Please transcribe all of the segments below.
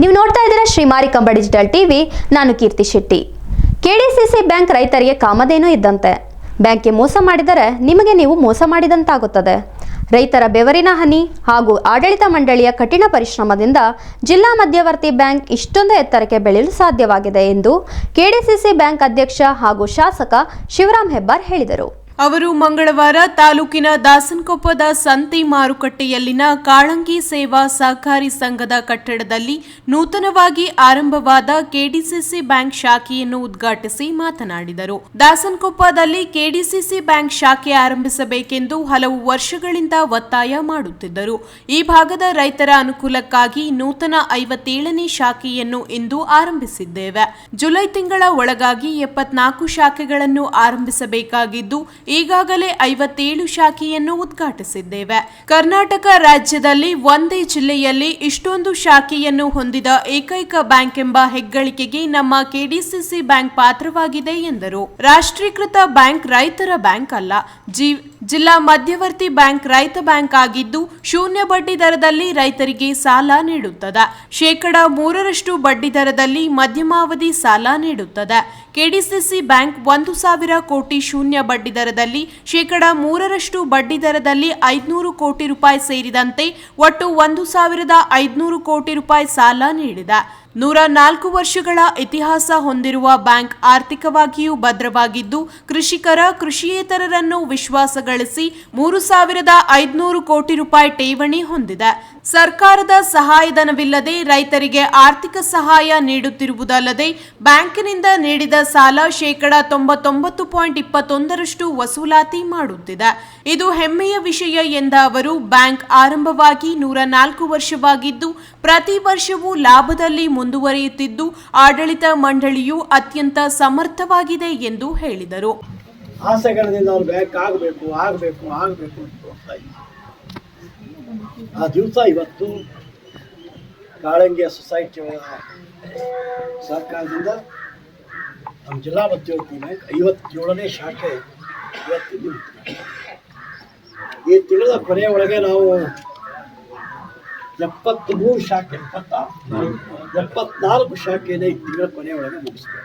ನೀವು ನೋಡ್ತಾ ಇದ್ದೀರಾ ಶ್ರೀಮಾರಿ ಕಂಬ ಡಿಜಿಟಲ್ ಟಿವಿ, ನಾನು ಕೀರ್ತಿ ಶೆಟ್ಟಿ. ಕೆಡಿಸಿಸಿ ಬ್ಯಾಂಕ್ ರೈತರಿಗೆ ಕಾಮಧೇನು ಇದ್ದಂತೆ. ಬ್ಯಾಂಕ್ಗೆ ಮೋಸ ಮಾಡಿದರೆ ನಿಮಗೆ ನೀವು ಮೋಸ ಮಾಡಿದಂತಾಗುತ್ತದೆ. ರೈತರ ಬೆವರಿನ ಹನಿ ಹಾಗೂ ಆಡಳಿತ ಮಂಡಳಿಯ ಕಠಿಣ ಪರಿಶ್ರಮದಿಂದ ಜಿಲ್ಲಾ ಮಧ್ಯವರ್ತಿ ಬ್ಯಾಂಕ್ ಇಷ್ಟೊಂದು ಎತ್ತರಕ್ಕೆ ಬೆಳೆಯಲು ಸಾಧ್ಯವಾಗಿದೆ ಎಂದು ಕೆಡಿಸಿಸಿ ಬ್ಯಾಂಕ್ ಅಧ್ಯಕ್ಷ ಹಾಗೂ ಶಾಸಕ ಶಿವರಾಮ್ ಹೆಬ್ಬಾರ್ ಹೇಳಿದರು. ಅವರು ಮಂಗಳವಾರ ತಾಲೂಕಿನ ದಾಸನಕೊಪ್ಪದ ಸಂತೆ ಮಾರುಕಟ್ಟೆಯಲ್ಲಿನ ಕಾಳಂಗಿ ಸೇವಾ ಸಹಕಾರಿ ಸಂಘದ ಕಟ್ಟಡದಲ್ಲಿ ನೂತನವಾಗಿ ಆರಂಭವಾದ ಕೆಡಿಸಿಸಿ ಬ್ಯಾಂಕ್ ಶಾಖೆಯನ್ನು ಉದ್ಘಾಟಿಸಿ ಮಾತನಾಡಿದರು. ದಾಸನಕೊಪ್ಪದಲ್ಲಿ ಕೆಡಿಸಿಸಿ ಬ್ಯಾಂಕ್ ಶಾಖೆ ಆರಂಭಿಸಬೇಕೆಂದು ಹಲವು ವರ್ಷಗಳಿಂದ ಒತ್ತಾಯ ಮಾಡುತ್ತಿದ್ದರು. ಈ ಭಾಗದ ರೈತರ ಅನುಕೂಲಕ್ಕಾಗಿ ನೂತನ ಐವತ್ತೇಳನೇ ಶಾಖೆಯನ್ನು ಇಂದು ಆರಂಭಿಸಿದ್ದೇವೆ. ಜುಲೈ ತಿಂಗಳ ಒಳಗಾಗಿ ಎಪ್ಪತ್ನಾಲ್ಕು ಶಾಖೆಗಳನ್ನು ಆರಂಭಿಸಬೇಕಾಗಿದ್ದು ಈಗಾಗಲೇ ಐವತ್ತೇಳು ಶಾಖೆಯನ್ನು ಉದ್ಘಾಟಿಸಿದ್ದೇವೆ. ಕರ್ನಾಟಕ ರಾಜ್ಯದಲ್ಲಿ ಒಂದೇ ಜಿಲ್ಲೆಯಲ್ಲಿ ಇಷ್ಟೊಂದು ಶಾಖೆಯನ್ನು ಹೊಂದಿದ ಏಕೈಕ ಬ್ಯಾಂಕ್ ಎಂಬ ಹೆಗ್ಗಳಿಕೆಗೆ ನಮ್ಮ ಕೆಡಿಸಿಸಿ ಬ್ಯಾಂಕ್ ಪಾತ್ರವಾಗಿದೆ ಎಂದರು. ರಾಷ್ಟ್ರೀಕೃತ ಬ್ಯಾಂಕ್ ರೈತರ ಬ್ಯಾಂಕ್ ಅಲ್ಲ. ಜಿ ಜಿಲ್ಲಾ ಮಧ್ಯವರ್ತಿ ಬ್ಯಾಂಕ್ ರೈತ ಬ್ಯಾಂಕ್ ಆಗಿದ್ದು ಶೂನ್ಯ ಬಡ್ಡಿ ದರದಲ್ಲಿ ರೈತರಿಗೆ ಸಾಲ ನೀಡುತ್ತದೆ. ಶೇಕಡ ಮೂರರಷ್ಟು ಬಡ್ಡಿ ದರದಲ್ಲಿ ಮಧ್ಯಮಾವಧಿ ಸಾಲ ನೀಡುತ್ತದೆ. ಕೆಡಿಸಿಸಿ ಬ್ಯಾಂಕ್ ಒಂದು ಸಾವಿರ ಕೋಟಿ ಶೂನ್ಯ ಬಡ್ಡಿ ದರದಲ್ಲಿ ಶೇಕಡ ಮೂರರಷ್ಟು ಬಡ್ಡಿ ದರದಲ್ಲಿ ಐದುನೂರು ಕೋಟಿ ರೂಪಾಯಿ ಸೇರಿದಂತೆ ಒಟ್ಟು ಒಂದು ಸಾವಿರದ ಐದುನೂರು ಕೋಟಿ ರೂಪಾಯಿ ಸಾಲ ನೀಡಿದೆ. ನೂರ ನಾಲ್ಕು ವರ್ಷಗಳ ಇತಿಹಾಸ ಹೊಂದಿರುವ ಬ್ಯಾಂಕ್ ಆರ್ಥಿಕವಾಗಿಯೂ ಭದ್ರವಾಗಿದ್ದು, ಕೃಷಿಕರ, ಕೃಷಿಯೇತರರನ್ನು ವಿಶ್ವಾಸಗಳಿಸಿ ಮೂರು ಸಾವಿರದ ಐದುನೂರು ಕೋಟಿ ರೂಪಾಯಿ ಠೇವಣಿ ಹೊಂದಿದೆ. ಸರ್ಕಾರದ ಸಹಾಯಧನವಿಲ್ಲದೆ ರೈತರಿಗೆ ಆರ್ಥಿಕ ಸಹಾಯ ನೀಡುತ್ತಿರುವುದಲ್ಲದೆ ಬ್ಯಾಂಕಿನಿಂದ ನೀಡಿದ ಸಾಲ ಶೇಕಡ ತೊಂಬತ್ತೊಂಬತ್ತು ಪಾಯಿಂಟ್ ಇಪ್ಪತ್ತೊಂದರಷ್ಟು ವಸೂಲಾತಿ ಮಾಡುತ್ತಿದೆ. ಇದು ಹೆಮ್ಮೆಯ ವಿಷಯ ಎಂದ ಅವರು, ಬ್ಯಾಂಕ್ ಆರಂಭವಾಗಿ ನೂರ ನಾಲ್ಕು ವರ್ಷವಾಗಿದ್ದು, ಪ್ರತಿ ವರ್ಷವೂ ಲಾಭದಲ್ಲಿ ಮುಂದುವರಿಯುತ್ತಿದ್ದು, ಆಡಳಿತ ಮಂಡಳಿಯು ಅತ್ಯಂತ ಸಮರ್ಥವಾಗಿದೆ ಎಂದು ಹೇಳಿದರು ಆಸೆಗಳಿಂದ ಅವ್ರು ಬ್ಯಾಂಕ್ ಆಗಬೇಕು ಆಗಬೇಕು ಆಗಬೇಕು ಅಂತ ಹೋಗ್ತಾ ಇದ್ರು ಆ ದಿವಸ ಇವತ್ತು ಕಾಳಂಗಿಯ ಸೊಸೈಟಿಯ ಸರ್ಕಾರದಿಂದ ನಮ್ಮ ಜಿಲ್ಲಾ ಬ್ಯಾಂಕ್ ಐವತ್ತೇಳನೇ ಶಾಖೆ ಇವತ್ತು ಇಲ್ಲಿ ಉಂಟು. ಈ ತಿಂಗಳ ಕೊನೆಯ ಒಳಗೆ ನಾವು ಎಪ್ಪತ್ತ್ಮೂರು ಶಾಖೆ ಎಪ್ಪತ್ತ ಎಪ್ಪತ್ನಾಲ್ಕು ಶಾಖೆಯನ್ನು ಈ ತಿಂಗಳ ಕೊನೆಯ ಒಳಗೆ ಮುಗಿಸ್ತೇವೆ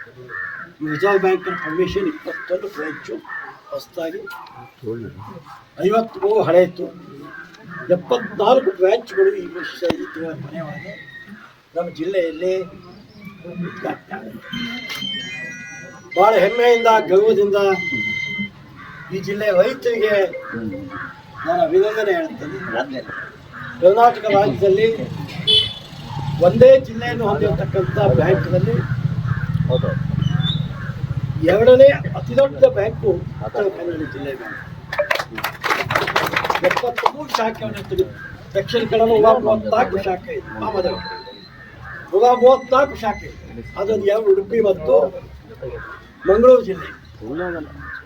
ರಿಸರ್ವ್ ಬ್ಯಾಂಕಿನ ಪರ್ಮಿಷನ್ ಇಪ್ಪತ್ತೊಂದು ಬ್ರಾಂಚು ಹೊಸದಾಗಿ ಐವತ್ತ್ಮೂರು ಹಳೆಯಿತು ಎಪ್ಪತ್ನಾಲ್ಕು ಬ್ರಾಂಚ್ಗಳು ಈ ವರ್ಷ ಈ ತಿಂಗಳ ನಮ್ಮ ಜಿಲ್ಲೆಯಲ್ಲಿ. ಭಾಳ ಹೆಮ್ಮೆಯಿಂದ, ಗೌರವದಿಂದ ಈ ಜಿಲ್ಲೆಯ ರೈತರಿಗೆ ನಾನು ಅಭಿನಂದನೆ ಹೇಳ್ತೇನೆ ಕರ್ನಾಟಕ ರಾಜ್ಯದಲ್ಲಿ ಒಂದೇ ಜಿಲ್ಲೆಯನ್ನು ಹೊಂದಿರತಕ್ಕಂಥ ಬ್ಯಾಂಕ್ನಲ್ಲಿ ಎರಡನೇ ಅತಿ ದೊಡ್ಡ ಬ್ಯಾಂಕು ಉತ್ತರ ಕನ್ನಡ ಜಿಲ್ಲೆ ಬ್ಯಾಂಕ್ ಎಪ್ಪತ್ಮೂರು ಶಾಖೆಯನ್ನು ತೆಗೆದು ದಕ್ಷಿಣ ಕಡೆ ನೂರ ಮೂವತ್ನಾಲ್ಕು ಶಾಖೆ ಇದೆ. ಮಾಮದೇವ ನೂರ ಮೂವತ್ನಾಲ್ಕು ಶಾಖೆ. ಇದೆ ಅದೊಂದು ಎರಡು ಉಡುಪಿ ಮತ್ತು ಮಂಗಳೂರು ಜಿಲ್ಲೆ.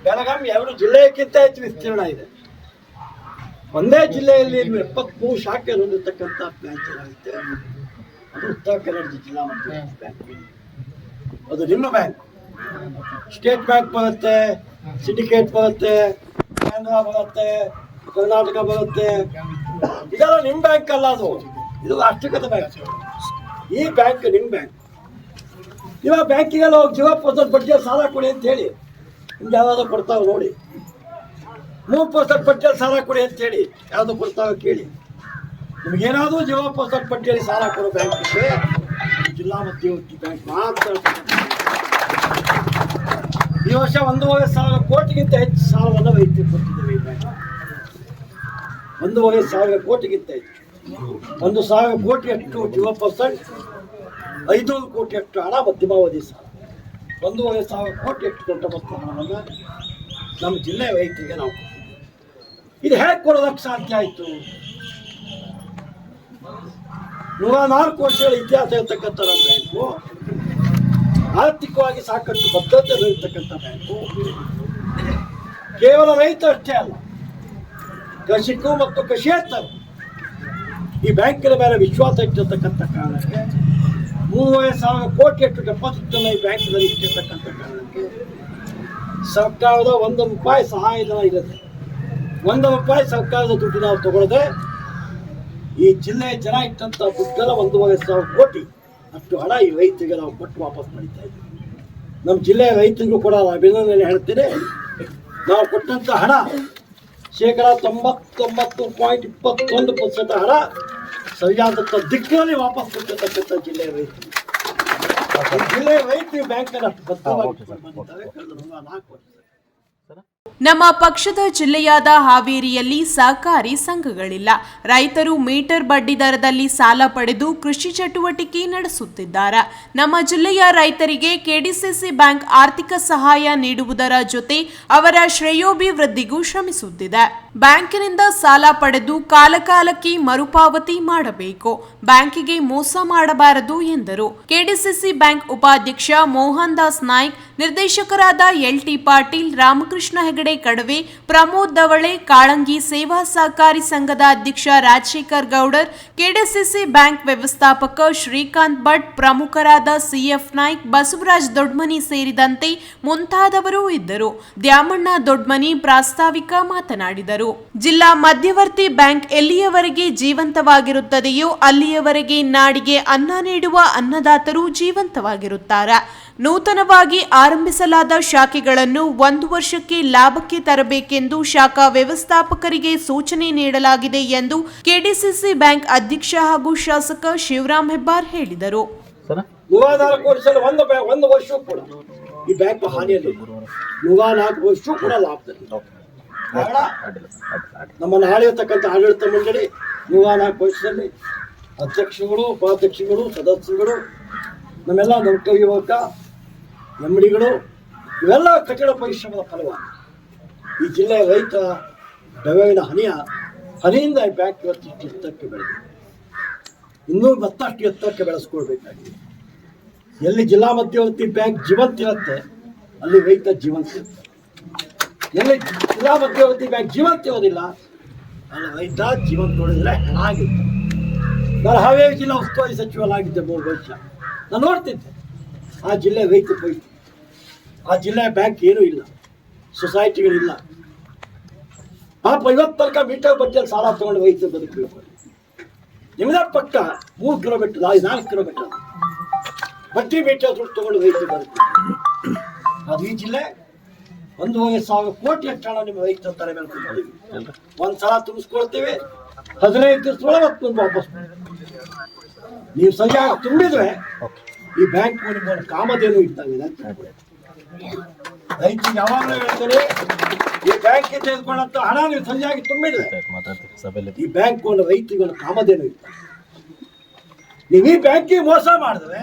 ಬೆಳಗಾವಿ ಎರಡು ಜಿಲ್ಲೆಗಿಂತ ಹೆಚ್ಚು ವಿಸ್ತೀರ್ಣ ಇದೆ. ಒಂದೇ ಜಿಲ್ಲೆಯಲ್ಲಿ ಎಪ್ಪತ್ಮೂರು ಶಾಖೆ ಹೊಂದಿರತಕ್ಕಂಥ ಬ್ಯಾಂಕ್ ಏನಾಗುತ್ತೆ? ಅದು ಉತ್ತರ ಕನ್ನಡ ಜಿಲ್ಲಾ ಮತ್ತು ಬ್ಯಾಂಕ್. ಅದು ನಿಮ್ಮ ಬ್ಯಾಂಕ್. ಸ್ಟೇಟ್ ಬ್ಯಾಂಕ್ ಬರುತ್ತೆ ಸಿಂಡಿಕೇಟ್ ಬರುತ್ತೆ ಕೆನರಾ ಬರುತ್ತೆ ಕರ್ನಾಟಕ ಬರುತ್ತೆ. ಇದೆಲ್ಲ ನಿಮ್ಮ ಬ್ಯಾಂಕ್ ಅಲ್ಲ ಅದು. ಇದು ರಾಷ್ಟ್ರೀಕೃತ ಬ್ಯಾಂಕ್ ಈ ಬ್ಯಾಂಕ್ ನಿಮ್ಮ ಬ್ಯಾಂಕ್ ಇವಾಗ ಬ್ಯಾಂಕಿಗೆಲ್ಲ ಹೋಗಿ ಜೀವ ಪರ್ಸೆಂಟ್ ಬಡ್ಡಿಯಲ್ಲಿ ಸಾಲ ಕೊಡಿ ಅಂತ ಹೇಳಿ. ನಿಮ್ಗೆ ಯಾವ್ದಾದ್ರು ಕೊಡ್ತಾವೆ ನೋಡಿ. ಮೂರು ಪರ್ಸೆಂಟ್ ಬಡ್ಡಿಯಲ್ಲಿ ಸಾಲ ಕೊಡಿ ಅಂತ ಹೇಳಿ ಯಾವುದು ಕೊಡ್ತಾವೆ ಕೇಳಿ. ನಿಮಗೇನಾದರೂ ಜೀವ ಪರ್ಸೆಂಟ್ ಬಡ್ಡಿಯಲ್ಲಿ ಸಾಲ ಕೊಡೋ ಬ್ಯಾಂಕ್ ಜಿಲ್ಲಾ ಮಧ್ಯವರ್ತಿ ಬ್ಯಾಂಕ್ ಮಾತ್ರ. ಈ ವರ್ಷ ಒಂದೂವರೆ ಸಾವಿರ ಕೋಟಿಗಿಂತ ಹೆಚ್ಚು ಸಾಲವನ್ನು ರೈತರಿಗೆ ಕೊಡ್ತಿದ್ದೇವೆ ಈ ಬ್ಯಾಂಕ್ ಒಂದೂವರೆ ಸಾವಿರ ಕೋಟಿಗಿಂತ ಹೆಚ್ಚು. ಒಂದು ಸಾವಿರ ಕೋಟಿಯಷ್ಟು ಜೀವ ಪರ್ಸೆಂಟ್ ಐದೂರು ಕೋಟಿ ಅಷ್ಟು ಹಣ ಮಧ್ಯಮಾವಧಿ ಸಾಲ. ಒಂದೂವರೆ ಸಾವಿರ ಕೋಟಿಯಷ್ಟು ದೊಡ್ಡ ಮೊತ್ತ ಹಣವನ್ನು ನಮ್ಮ ಜಿಲ್ಲೆಯ ರೈತರಿಗೆ ನಾವು ಇದು ಹೇಗೆ ಕೊಡೋದಕ್ಕೆ ಸಾಧ್ಯ ಆಯಿತು? ನೂರ ನಾಲ್ಕು ವರ್ಷಗಳ ಇತಿಹಾಸ ಇರತಕ್ಕಂಥ ನಮ್ಮ ಬ್ಯಾಂಕು ಆರ್ಥಿಕವಾಗಿ ಸಾಕಷ್ಟು ಭದ್ರತೆ ಇರತಕ್ಕಂಥ ಬ್ಯಾಂಕು. ಕೇವಲ ರೈತ ಅಷ್ಟೇ ಅಲ್ಲ ಕೃಷಿಕರು ಮತ್ತು ಕೃಷಿಯೇತರು ಈ ಬ್ಯಾಂಕಿನ ಮೇಲೆ ವಿಶ್ವಾಸ ಇಟ್ಟಿರ್ತಕ್ಕಂಥ ಕಾರಣಕ್ಕೆ ಮೂವತ್ತು ಸಾವಿರ ಕೋಟಿಯಷ್ಟು ಡೆಪಾಸಿಟನ್ನು ಈ ಬ್ಯಾಂಕ್ನಲ್ಲಿ ಇಟ್ಟಿರ್ತಕ್ಕಂಥ ಕಾರಣಕ್ಕೆ ಸರ್ಕಾರದ ಒಂದು ರೂಪಾಯಿ ಸಹಾಯಧನ ಇರುತ್ತೆ ಒಂದು ರೂಪಾಯಿ ಸರ್ಕಾರದ ದುಡ್ಡು ನಾವು ತಗೊಳ್ಳದೆ ಈ ಜಿಲ್ಲೆಯ ಜನ ಇಟ್ಟಂತ ದುಡ್ಡೆಲ್ಲ ಒಂದೂವರೆ ಸಾವಿರ ಕೋಟಿ ಅಷ್ಟು ಹಣ ಈ ರೈತರಿಗೆ ನಾವು ಕೊಟ್ಟು ವಾಪಸ್ ಪಡಿತಾ ಇದ್ದೀವಿ. ನಮ್ಮ ಜಿಲ್ಲೆಯ ರೈತರಿಗೂ ಕೂಡ ಅಭಿನಂದನೆ ಹೇಳ್ತೀನಿ. ನಾವು ಕೊಟ್ಟಂತ ಹಣ ಶೇಕಡ ತೊಂಬತ್ತೊಂಬತ್ತು ಪಾಯಿಂಟ್ ಇಪ್ಪತ್ತೊಂದು ಪರ್ಸೆಂಟ್ ಹಣ ಸರಿಯಾದಂಥ ದಿಕ್ಕಿನಲ್ಲಿ ವಾಪಸ್ ಕೊಟ್ಟಿರ್ತಕ್ಕಂಥ ಜಿಲ್ಲೆಯ ರೈತರು. ಜಿಲ್ಲೆಯ ರೈತರು ಬ್ಯಾಂಕಲ್ಲಿ ಅಷ್ಟು ಮೂರು ನಾಲ್ಕು ವರ್ಷ. ನಮ್ಮ ಪಕ್ಷದ ಜಿಲ್ಲೆಯಾದ ಹಾವೇರಿಯಲ್ಲಿ ಸಹಕಾರಿ ಸಂಘಗಳಿಲ್ಲ. ರೈತರು ಮೀಟರ್ ಬಡ್ಡಿ ದರದಲ್ಲಿ ಸಾಲ ಪಡೆದು ಕೃಷಿ ಚಟುವಟಿಕೆ ನಡೆಸುತ್ತಿದ್ದಾರೆ. ನಮ್ಮ ಜಿಲ್ಲೆಯ ರೈತರಿಗೆ ಕೆಡಿಸಿಸಿ ಬ್ಯಾಂಕ್ ಆರ್ಥಿಕ ಸಹಾಯ ನೀಡುವುದರ ಜೊತೆ ಅವರ ಶ್ರೇಯೋಭಿವೃದ್ಧಿಗೂ ಶ್ರಮಿಸುತ್ತಿದೆ. ಬ್ಯಾಂಕಿನಿಂದ ಸಾಲ ಪಡೆದು ಕಾಲಕಾಲಕ್ಕೆ ಮರುಪಾವತಿ ಮಾಡಬೇಕು. ಬ್ಯಾಂಕಿಗೆ ಮೋಸ ಮಾಡಬಾರದು ಎಂದರು. ಕೆಡಿಸಿಸಿ ಬ್ಯಾಂಕ್ ಉಪಾಧ್ಯಕ್ಷ ಮೋಹನ್ ದಾಸ್ ನಾಯ್ಕ್ ನಿರ್ದೇಶಕರಾದ ಎಲ್ಟಿ ಪಾಟೀಲ್, ರಾಮಕೃಷ್ಣ ಹೆಗಡೆ ಕಡವೆ, ಪ್ರಮೋದ್ ದವಳೆ ಕಾಳಂಗಿ ಸೇವಾ ಸಹಕಾರಿ ಸಂಘದ ಅಧ್ಯಕ್ಷ ರಾಜಶೇಖರ್ ಗೌಡರ್ ಕೆಡಿಸಿಸಿ ಬ್ಯಾಂಕ್ ವ್ಯವಸ್ಥಾಪಕ ಶ್ರೀಕಾಂತ್ ಭಟ್, ಪ್ರಮುಖರಾದ ಸಿಎಫ್ ನಾಯ್ಕ್, ಬಸವರಾಜ್ ದೊಡ್ಮನಿ ಸೇರಿದಂತೆ ಮುಂತಾದವರು ಇದ್ದರು. ದ್ಯಾಮಣ್ಣ ದೊಡ್ಮನಿ ಪ್ರಾಸ್ತಾವಿಕ ಮಾತನಾಡಿದರು. ಜಿಲ್ಲಾ ಮಧ್ಯವರ್ತಿ ಬ್ಯಾಂಕ್ ಎಲ್ಲಿಯವರೆಗೆ ಜೀವಂತವಾಗಿರುತ್ತದೆಯೋ ಅಲ್ಲಿಯವರೆಗೆ ನಾಡಿಗೆ ಅನ್ನ ನೀಡುವ ಅನ್ನದಾತರು ಜೀವಂತವಾಗಿರುತ್ತಾರೆ. ನೂತನವಾಗಿ ಆರಂಭಿಸಲಾದ ಶಾಖೆಗಳನ್ನು ಒಂದು ವರ್ಷಕ್ಕೆ ಲಾಭಕ್ಕೆ ತರಬೇಕೆಂದು ಶಾಖಾ ವ್ಯವಸ್ಥಾಪಕರಿಗೆ ಸೂಚನೆ ನೀಡಲಾಗಿದೆ ಎಂದು ಕೆಡಿಸಿಸಿ ಬ್ಯಾಂಕ್ ಅಧ್ಯಕ್ಷ ಹಾಗೂ ಶಾಸಕ ಶಿವರಾಮ್ ಹೆಬ್ಬಾರ್ ಹೇಳಿದರು. ಒಂದು ವರ್ಷ ಕೂಡ ಈ ಬ್ಯಾಂಕ್ ಹಾನಿಯಲ್ಲಿ ನೂರ ನಾಲ್ಕು ವರ್ಷವೂ ಕೂಡ ಲಾಭದಲ್ಲಿ ಆಳಿರ್ತಕ್ಕಂಥ ಆಡಳಿತ ಮಂಡಳಿ ನೂರ ನಾಲ್ಕು ವರ್ಷದಲ್ಲಿ ಅಧ್ಯಕ್ಷಗಳು ಉಪಾಧ್ಯಕ್ಷಗಳು ಸದಸ್ಯಗಳು ನಮ್ಮೆಲ್ಲ ನೌಕ ಯುವಕ ಎಮ್ಮಡಿಗಳು ಇವೆಲ್ಲ ಕಠಿಣ ಪರಿಶ್ರಮದ ಫಲವಾಗಿ. ಈ ಜಿಲ್ಲೆಯ ರೈತ ಬೆವೆಗಿನ ಹನಿಯ ಹನಿಯಿಂದ ಈ ಬ್ಯಾಂಕ್ ಇವತ್ತು ಇಷ್ಟು ಎತ್ತರಕ್ಕೆ ಬೆಳೆದಿದೆ. ಇನ್ನೂ ಮತ್ತಷ್ಟು ಎತ್ತಕ್ಕೆ ಬೆಳೆಸ್ಕೊಳ್ಬೇಕಾಗಿದೆ. ಎಲ್ಲಿ ಜಿಲ್ಲಾ ಮಧ್ಯವರ್ತಿ ಬ್ಯಾಂಕ್ ಜೀವಂತ ಇರುತ್ತೆ, ಅಲ್ಲಿ ರೈತ ಜೀವಂತ ಇರುತ್ತೆ. ಎಲ್ಲಿ ಜಿಲ್ಲಾ ಮಧ್ಯವರ್ತಿ ಬ್ಯಾಂಕ್ ಜೀವಂತ ಇರೋದಿಲ್ಲ, ಅಲ್ಲಿ ರೈತ ಜೀವಂತ ನೋಡಿದ್ರೆ ಹೆಣಾಗಿತ್ತು ನಾನು ಹಾವೇರಿ ಜಿಲ್ಲಾ ಉಸ್ತುವಾರಿ ಸಚಿವನಾಗಿದ್ದೆ ಮೂರು ವರ್ಷ. ನಾನು ನೋಡ್ತಿದ್ದೆ. ಆ ಜಿಲ್ಲೆ ರೈತ ಪರಿಸ್ಥಿತಿ ಆ ಜಿಲ್ಲೆ ಬ್ಯಾಂಕ್ ಏನೂ ಇಲ್ಲ. ಸೊಸೈಟಿಗಳಿಲ್ಲ. ಪಾಪ ಇವತ್ತು ತನಕ ಮೀಟರ್ ಬಡ್ಡಿಯಲ್ಲಿ ಸಾಲ ತಗೊಂಡು ರೈತ ಬದುಕಬೇಕು. ನಿಮ್ದ ಪಕ್ಕ ಮೂರು ಕಿಲೋಮೀಟರ್ ನಾಲ್ಕು ಕಿಲೋಮೀಟರ್ ಬಡ್ಡಿ ಮೀಟರ್ ದುಡ್ಡು ತಗೊಂಡು ರೈತ ಬರುತ್ತೆ ಅದು ಈ ಜಿಲ್ಲೆ ಒಂದೂವರೆ ಸಾವಿರ ಕೋಟಿ ಹಣ ನಿಮ್ಮ ರೈತರ ತಲೆ ಮೇಲೆ ಕೊಡ್ತೀವಿ ಒಂದು ಸಲ ತುಂಬಿಸ್ಕೊಳ್ತೀವಿ, ಹದಿನೈದು ದಿವಸ ಒಳಗೆ ವಾಪಸ್ ನೀವು ಸರಿಯಾಗಿ ತುಂಬಿದ್ರೆ ಈ ಬ್ಯಾಂಕ್ ಕಾಮಧೇನು ಇದ್ದಾಗಿದೆ ಅಂತ. ರೈತರಿಗೆ ಯಾವಾಗಲೂ ಹೇಳ್ತಾರೆ ಈ ಬ್ಯಾಂಕ್ ತೆಗೆದುಕೊಂಡಂತ ಹಣ ನೀವು ಸರಿಯಾಗಿ ತುಂಬಿದ್ರೆ ಈ ಬ್ಯಾಂಕ್ ಒಂದು ರೈತರಿಗೆ ಒಂದು ಕಾಮಧೇನು ಇತ್ತು ನೀವು ಈ ಬ್ಯಾಂಕಿಗೆ ಮೋಸ ಮಾಡಿದ್ರೆ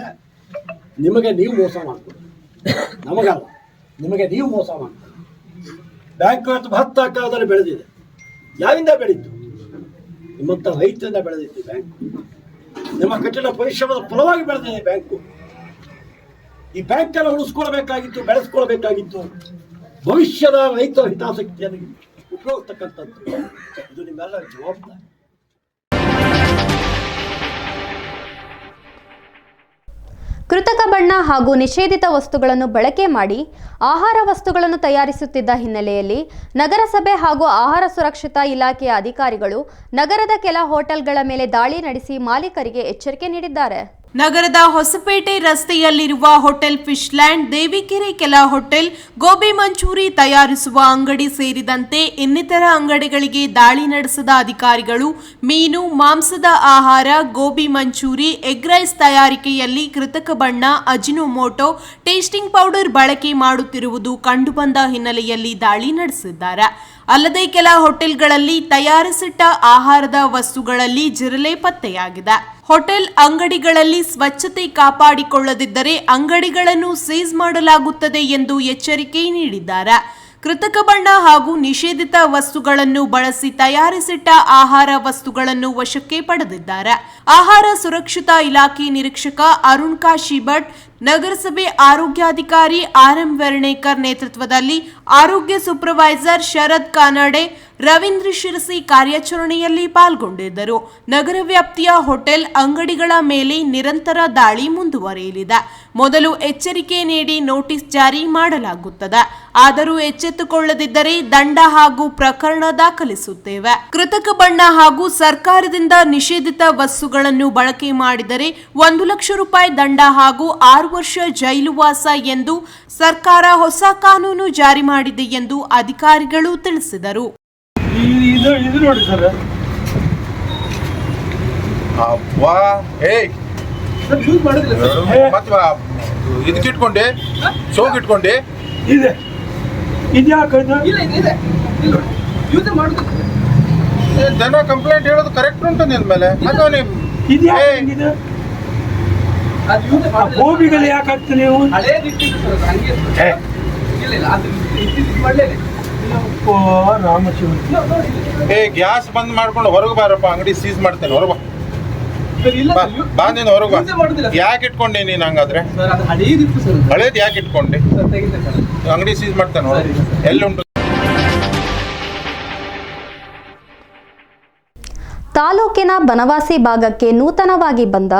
ನಿಮಗೆ ನೀವು ಮೋಸ ಮಾಡ್ತೀರಿ ನಮಗಲ್ಲ ನಿಮಗೆ ನೀವು ಮೋಸ ಮಾಡ್ತೀರಿ ಬ್ಯಾಂಕ್ ಇವತ್ತು ಭತ್ತ ಕಾಲದಲ್ಲಿ ಬೆಳೆದಿದೆ. ಯಾರಿಂದ ಬೆಳೀತು ನಿಮ್ಮಂಥ ರೈತರಿಂದ ಬೆಳೆದಿತ್ತು ಬ್ಯಾಂಕ್ ನಿಮ್ಮ ಕಠಿಣ ಪರಿಶ್ರಮದ ಫಲವಾಗಿ ಬೆಳೆದಿದೆ ಬ್ಯಾಂಕು ಈ ಬ್ಯಾಂಕನ್ನು ಉಳಿಸ್ಕೊಳ್ಬೇಕಾಗಿತ್ತು, ಬೆಳೆಸ್ಕೊಳ್ಬೇಕಾಗಿತ್ತು. ಭವಿಷ್ಯದ ರೈತರ ಹಿತಾಸಕ್ತಿಯನ್ನು ಉಪಯೋಗಿಸ್ತಕ್ಕಂಥದ್ದು. ಇದು ನಿಮ್ಮೆಲ್ಲರ ಜವಾಬ್ದಾರಿ. ಕೃತಕ ಬಣ್ಣ ಹಾಗೂ ನಿಷೇಧಿತ ವಸ್ತುಗಳನ್ನು ಬಳಕೆ ಮಾಡಿ ಆಹಾರ ವಸ್ತುಗಳನ್ನು ತಯಾರಿಸುತ್ತಿದ್ದ ಹಿನ್ನೆಲೆಯಲ್ಲಿ ನಗರಸಭೆ ಹಾಗೂ ಆಹಾರ ಸುರಕ್ಷತಾ ಇಲಾಖೆಯ ಅಧಿಕಾರಿಗಳು ನಗರದ ಕೆಲ ಹೋಟೆಲ್ಗಳ ಮೇಲೆ ದಾಳಿ ನಡೆಸಿ ಮಾಲೀಕರಿಗೆ ಎಚ್ಚರಿಕೆ ನೀಡಿದ್ದಾರೆ. ನಗರದ ಹೊಸಪೇಟೆ ರಸ್ತೆಯಲ್ಲಿರುವ ಹೋಟೆಲ್ ಫಿಶ್ಲ್ಯಾಂಡ್, ದೇವಿಕೆರೆ ಕೆಲ ಹೋಟೆಲ್, ಗೋಬಿ ಮಂಚೂರಿ ತಯಾರಿಸುವ ಅಂಗಡಿ ಸೇರಿದಂತೆ ಇನ್ನಿತರ ಅಂಗಡಿಗಳಿಗೆ ದಾಳಿ ನಡೆಸಿದ ಅಧಿಕಾರಿಗಳು, ಮೀನು, ಮಾಂಸದ ಆಹಾರ, ಗೋಬಿ ಮಂಚೂರಿ, ಎಗ್ ರೈಸ್ ತಯಾರಿಕೆಯಲ್ಲಿ ಕೃತಕ ಬಣ್ಣ, ಅಜಿನೋಮೋಟೊ, ಟೇಸ್ಟಿಂಗ್ ಪೌಡರ್ ಬಳಕೆ ಮಾಡುತ್ತಿರುವುದು ಕಂಡುಬಂದ ಹಿನ್ನೆಲೆಯಲ್ಲಿ ದಾಳಿ ನಡೆಸಿದ್ದಾರೆ. ಅಲ್ಲದೆ ಕೆಲ ಹೋಟೆಲ್ಗಳಲ್ಲಿ ತಯಾರಿಸಿಟ್ಟ ಆಹಾರದ ವಸ್ತುಗಳಲ್ಲಿ ಜಿರಲೆ ಪತ್ತೆಯಾಗಿದೆ. ಹೋಟೆಲ್ ಅಂಗಡಿಗಳಲ್ಲಿ ಸ್ವಚ್ಛತೆ ಕಾಪಾಡಿಕೊಳ್ಳದಿದ್ದರೆ ಅಂಗಡಿಗಳನ್ನು ಸೀಸ್ ಮಾಡಲಾಗುತ್ತದೆ ಎಂದು ಎಚ್ಚರಿಕೆ ನೀಡಿದ್ದಾರೆ. ಕೃತಕ ಬಣ್ಣ ಹಾಗೂ ನಿಷೇಧಿತ ವಸ್ತುಗಳನ್ನು ಬಳಸಿ ತಯಾರಿಸಿಟ್ಟ ಆಹಾರ ವಸ್ತುಗಳನ್ನು ವಶಕ್ಕೆ ಪಡೆದಿದ್ದಾರೆ. ಆಹಾರ ಸುರಕ್ಷತಾ ಇಲಾಖೆ ನಿರೀಕ್ಷಕ ಅರುಣ್ ಕಾಶಿ ಭಟ್ ನಗರಸಭೆ ಆರೋಗ್ಯಾಧಿಕಾರಿ ಆರ್ ಎಂ ವರ್ಣೇಕರ್ ನೇತೃತ್ವದಲ್ಲಿ ಆರೋಗ್ಯ ಸೂಪರ್ವೈಸರ್ ಶರದ್ ಕಾನಡೆ, ರವೀಂದ್ರ ಶಿರಸಿ ಕಾರ್ಯಾಚರಣೆಯಲ್ಲಿ ಪಾಲ್ಗೊಂಡಿದ್ದರು. ನಗರ ವ್ಯಾಪ್ತಿಯ ಹೋಟೆಲ್ ಅಂಗಡಿಗಳ ಮೇಲೆ ನಿರಂತರ ದಾಳಿ ಮುಂದುವರಿಯಲಿದೆ. ಮೊದಲು ಎಚ್ಚರಿಕೆ ನೀಡಿ ನೋಟಿಸ್ ಜಾರಿ ಮಾಡಲಾಗುತ್ತದೆ. ಆದರೂ ಎಚ್ಚೆತ್ತುಕೊಳ್ಳದಿದ್ದರೆ ದಂಡ ಹಾಗೂ ಪ್ರಕರಣ ದಾಖಲಿಸುತ್ತೇವೆ. ಕೃತಕ ಬಣ್ಣ ಹಾಗೂ ಸರ್ಕಾರದಿಂದ ನಿಷೇಧಿತ ವಸ್ತುಗಳನ್ನು ಬಳಕೆ ಮಾಡಿದರೆ ಒಂದು ಲಕ್ಷ ರೂಪಾಯಿ ದಂಡ ಹಾಗೂ ಆರು ವರ್ಷ ಜೈಲುವಾಸ ಎಂದು ಸರ್ಕಾರ ಹೊಸ ಕಾನೂನು ಜಾರಿ ಮಾಡಿದೆ ಎಂದು ಅಧಿಕಾರಿಗಳು ತಿಳಿಸಿದರು. ಈ- ಇದು ಇದು ನೋಡಿ ಸರ್. ಅಬ್ಬಾ ಏಯ್. ಯೂಸ್ ಮಾಡೋದಿಲ್ಲ ಸರ್. ಮತ್ತೆ ಇದಕ್ಕೆ ಇಟ್ಕೊಂಡೆ ಸೋಗ್ ಇಟ್ಕೊಂಡೆ ಇದೆ. ಜನ ಕಂಪ್ಲೇಂಟ್ ಹೇಳೋದು ಕರೆಕ್ಟ್ ಉಂಟು ನಿನ್ ಮೇಲೆ. ಗೋಬಿಗಳು ಯಾಕೆ ಹಾಕ್ತೀರಿ ನೀವು. ಏ. ಗ್ಯಾಸ್ ಬಂದ್ ಮಾಡ್ಕೊಂಡು ಹೊರಗೆ ಬಾರಪ್ಪ ಅಂಗಡಿ ಸೀಸ್ ಮಾಡ್ತೇನೆ ಹೊರಗ ಬಾ. ಸರ್, ಇಲ್ಲ ಬಾ ಸರ್, ನೀನು ಹೊರಗೆ ಬಾ. ಯಾಕೆ ಇಟ್ಕೊಂಡೆ ನೀನು ಹಂಗಾದ್ರೆ? ಸರ್ ಅದು ಹಳೇದಿತ್ತು ಸರ್ ಅದು. ಹಳೇದು ಯಾಕೆ ಇಟ್ಕೊಂಡೆ? ಸರ್, ತೆಗಿತೆ ಸರ್. ಅಂಗಡಿ ಸೀಸ್ ಮಾಡ್ತೇನೆ ಹೊರಗೆ ಸರಿ, ತಾಲೂಕಿನ ಬನವಾಸಿ ಭಾಗಕ್ಕೆ ನೂತನವಾಗಿ ಬಂದ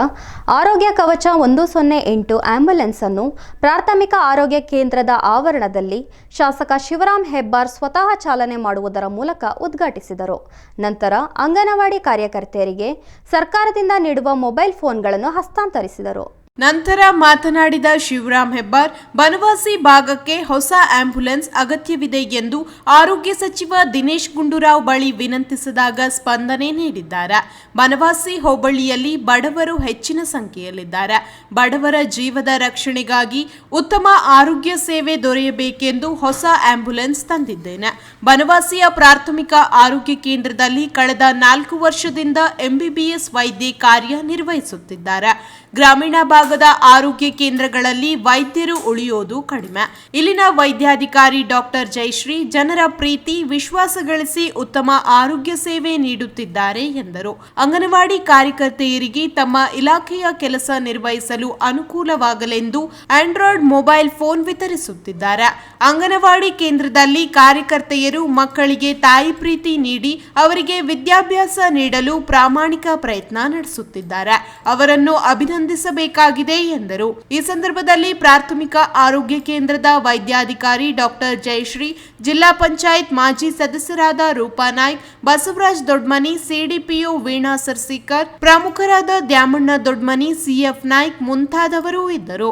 ಆರೋಗ್ಯ ಕವಚ ಒಂದು ಸೊನ್ನೆ ಎಂಟು ಆಂಬ್ಯುಲೆನ್ಸ್ ಅನ್ನು ಪ್ರಾಥಮಿಕ ಆರೋಗ್ಯ ಕೇಂದ್ರದ ಆವರಣದಲ್ಲಿ ಶಾಸಕ ಶಿವರಾಮ್ ಹೆಬ್ಬಾರ್ ಸ್ವತಃ ಚಾಲನೆ ಮಾಡುವುದರ ಮೂಲಕ ಉದ್ಘಾಟಿಸಿದರು. ನಂತರ ಅಂಗನವಾಡಿ ಕಾರ್ಯಕರ್ತೆಯರಿಗೆ ಸರ್ಕಾರದಿಂದ ನೀಡುವ ಮೊಬೈಲ್ ಫೋನ್ಗಳನ್ನು ಹಸ್ತಾಂತರಿಸಿದರು. ನಂತರ ಮಾತನಾಡಿದ ಶಿವರಾಮ್ ಹೆಬ್ಬಾರ್ ಬನವಾಸಿ ಭಾಗಕ್ಕೆ ಹೊಸ ಆಂಬ್ಯುಲೆನ್ಸ್ ಅಗತ್ಯವಿದೆ ಎಂದು ಆರೋಗ್ಯ ಸಚಿವ ದಿನೇಶ್ ಗುಂಡೂರಾವ್ ಬಳಿ ವಿನಂತಿಸಿದಾಗ ಸ್ಪಂದನೆ ನೀಡಿದ್ದಾರೆ. ಬನವಾಸಿ ಹೋಬಳಿಯಲ್ಲಿ ಬಡವರು ಹೆಚ್ಚಿನ ಸಂಖ್ಯೆಯಲ್ಲಿದ್ದಾರೆ. ಬಡವರ ಜೀವದ ರಕ್ಷಣೆಗಾಗಿ ಉತ್ತಮ ಆರೋಗ್ಯ ಸೇವೆ ದೊರೆಯಬೇಕೆಂದು ಹೊಸ ಆಂಬ್ಯುಲೆನ್ಸ್ ತಂದಿದ್ದೇನೆ. ಬನವಾಸಿಯ ಪ್ರಾಥಮಿಕ ಆರೋಗ್ಯ ಕೇಂದ್ರದಲ್ಲಿ ಕಳೆದ ನಾಲ್ಕು ವರ್ಷದಿಂದ ಎಂಬಿಬಿಎಸ್ ವೈದ್ಯೆ ಕಾರ್ಯನಿರ್ವಹಿಸುತ್ತಿದ್ದಾರೆ ಗ್ರಾಮೀಣ ಭಾಗದ ಆರೋಗ್ಯ ಕೇಂದ್ರಗಳಲ್ಲಿ ವೈದ್ಯರು ಉಳಿಯೋದು ಕಡಿಮೆ. ಇಲ್ಲಿನ ವೈದ್ಯಾಧಿಕಾರಿ ಡಾಕ್ಟರ್ ಜಯಶ್ರೀ ಜನರ ಪ್ರೀತಿ, ವಿಶ್ವಾಸ ಗಳಿಸಿ ಉತ್ತಮ ಆರೋಗ್ಯ ಸೇವೆ ನೀಡುತ್ತಿದ್ದಾರೆ ಎಂದರು. ಅಂಗನವಾಡಿ ಕಾರ್ಯಕರ್ತೆಯರಿಗೆ ತಮ್ಮ ಇಲಾಖೆಯ ಕೆಲಸ ನಿರ್ವಹಿಸಲು ಅನುಕೂಲವಾಗಲೆಂದು ಆಂಡ್ರಾಯ್ಡ್ ಮೊಬೈಲ್ ಫೋನ್ ವಿತರಿಸುತ್ತಿದ್ದಾರೆ. ಅಂಗನವಾಡಿ ಕೇಂದ್ರದಲ್ಲಿ ಕಾರ್ಯಕರ್ತೆಯರು ಮಕ್ಕಳಿಗೆ ತಾಯಿ ಪ್ರೀತಿ ನೀಡಿ ಅವರಿಗೆ ವಿದ್ಯಾಭ್ಯಾಸ ನೀಡಲು ಪ್ರಾಮಾಣಿಕ ಪ್ರಯತ್ನ ನಡೆಸುತ್ತಿದ್ದಾರೆ. ಅವರನ್ನು ಅಭಿನಂದಿಸಬೇಕಾಗಿದೆ ಎಂದರು. ಈ ಸಂದರ್ಭದಲ್ಲಿ ಪ್ರಾಥಮಿಕ ಆರೋಗ್ಯ ಕೇಂದ್ರದ ವೈದ್ಯಾಧಿಕಾರಿ ಡಾಕ್ಟರ್ ಜಯಶ್ರೀ ಜಿಲ್ಲಾ ಪಂಚಾಯತ್ ಮಾಜಿ ಸದಸ್ಯರಾದ ರೂಪಾ ನಾಯ್ಕ್ ಬಸವರಾಜ್ ದೊಡ್ಮನಿ ಸಿಡಿಪಿಒ ವೀಣಾ ಸರ್ಸಿಕರ್ ಪ್ರಮುಖರಾದ ದ್ಯಾಮಣ್ಣ ದೊಡ್ಮನಿ ಸಿಎಫ್ ನಾಯ್ಕ್ ಮುಂತಾದವರು ಇದ್ದರು.